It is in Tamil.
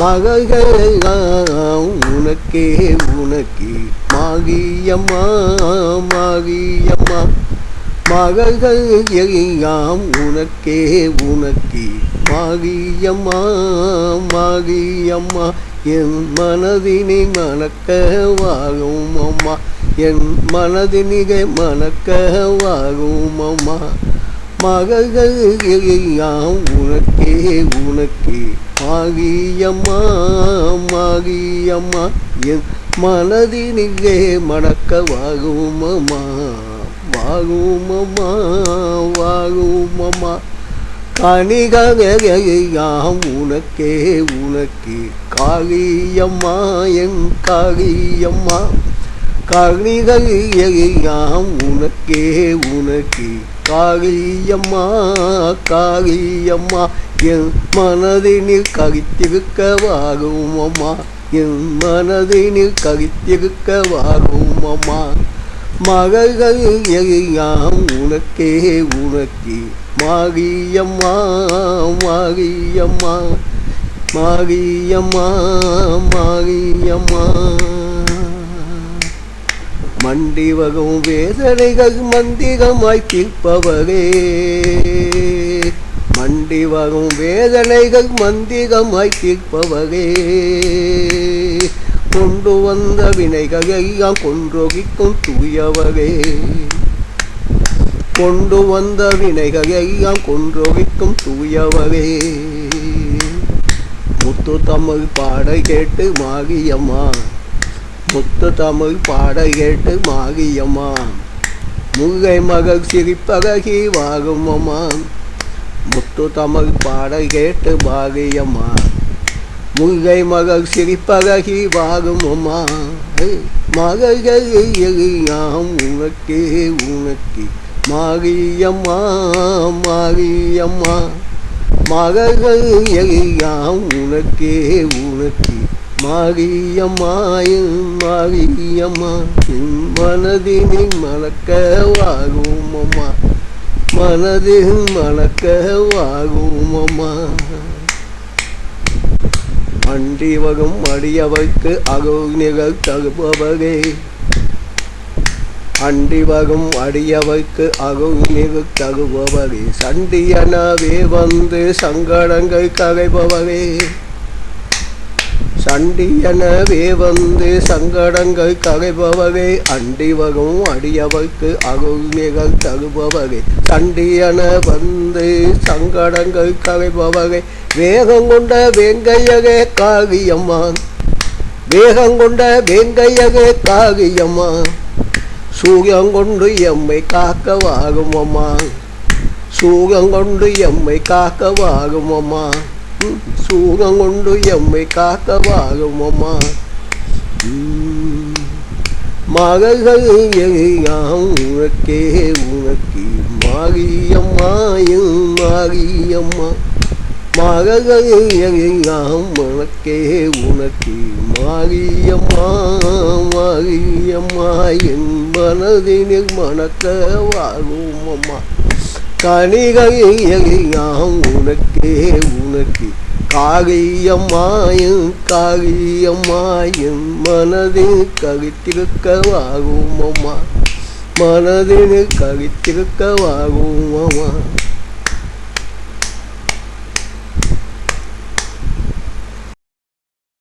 மகள்கள் உனக்கே உனக்கே. மாகியம்மா மாகியம்மா. மகள்கள் எல்லாம் உனக்கே உனக்கே. மாகியம்மா மாகியம்மா. என் மனதினை மணக்க வாழும் அம்மா. என் மனதினிகை மணக்க வாழும் அம்மா. மகள்கள் எல்லாம் உனக்கே உனக்கே. மாகியம்மா மாகியம்மா. என் மனதினிலே மடக்க வாகுமம்மா வாகுமம்மா வாகுமம்மா. கனிகாம் உனக்கே உனக்கே. காளியம்மா என் காளியம்மா கனிகள் எல்லாம் உனக்கே உனக்கே. காளியம்மா காளியம்மா என் மனதினில் கவித்திருக்க வாகும் அம்மா என் மனதினில் கவித்திருக்க வாகும் அம்மா மகள்கள் எல்லாம் உனக்கே உனக்கே மாகியம்மா மாகியம்மா மாகியம்மா மாகியம்மா மண்டி வகும் வேதனைகள் மந்திகமாய் தீர்ப்பவரே. மண்டி வகும் வேதனைகள் மந்திகமாய் தீர்ப்பவரே. கொண்டு வந்த வினைகள் எல்லாம் கொன்றொகிக்கும் தூயவரே. கொண்டு வந்த வினைகள் எல்லாம் கொன்றொகிக்கும் தூயவரே. முத்து தமிழ் பாட கேட்டு மாகியம்மா முத்து தமிழ் பாட கேட்டு மாகியம்மா. முகை மகள் சிரிப்பகி வாகுமம்மா. முத்து தமிழ் பாட கேட்டு பாகியம்மா முகை மகள் சிரிப்பகி வாகுமம்மா. மகள் எல்லாம் உனக்கே உனக்கு. மாகியம்மா மாகியம்மா. மகள் எல்லாம் உனக்கே உனக்கே. மாரியம்மா என் மாரியம்மா என் மனதினில் மணக்க வாகும் அம்மா மனதில் மணக்க வாகும் அம்மா அண்டி வகும் அடியவைக்கு அகோனிகள் தகுபவரே அண்டி வகும் அடியவைக்கு அகோனிகள் தகுபவரே சண்டியனவே வந்து சங்கடங்கள் கரைபவரே சண்டியனவே வந்து சங்கடங்கள் கரைபவரே அண்டி அடியவர்க்கு அடியவைக்கு அகுமிகள் தருபவரே. சண்டியன வந்து சங்கடங்கள் கரைபவரே வேகம் கொண்ட வேங்கையகே காகியம்மா வேகம் கொண்ட வேங்கையகே காகியம்மா சூகம் எம்மை காக்க வாகுமம்மா அம்மா எம்மை காக்க வாகுமம்மா சூகம் கொண்டு எம்மை காக்க வாகும் அம்மா மகள்கள் எல்லாம் உனக்கே உனக்கு மாரியம்மா என் மாரியம்மா மகள்கள் எல்லாம் உனக்கே உனக்கு மாரியம்மா மாரியம்மா என் மனதினில் மணக்க வாழும் அம்மா கணிகையாம் உனக்கே உனக்கு. காகியம்மாயும் காகியம்மாயும் மனதில் கவித்திருக்க வாகும் அம்மா மனதில் கவித்திருக்க அம்மா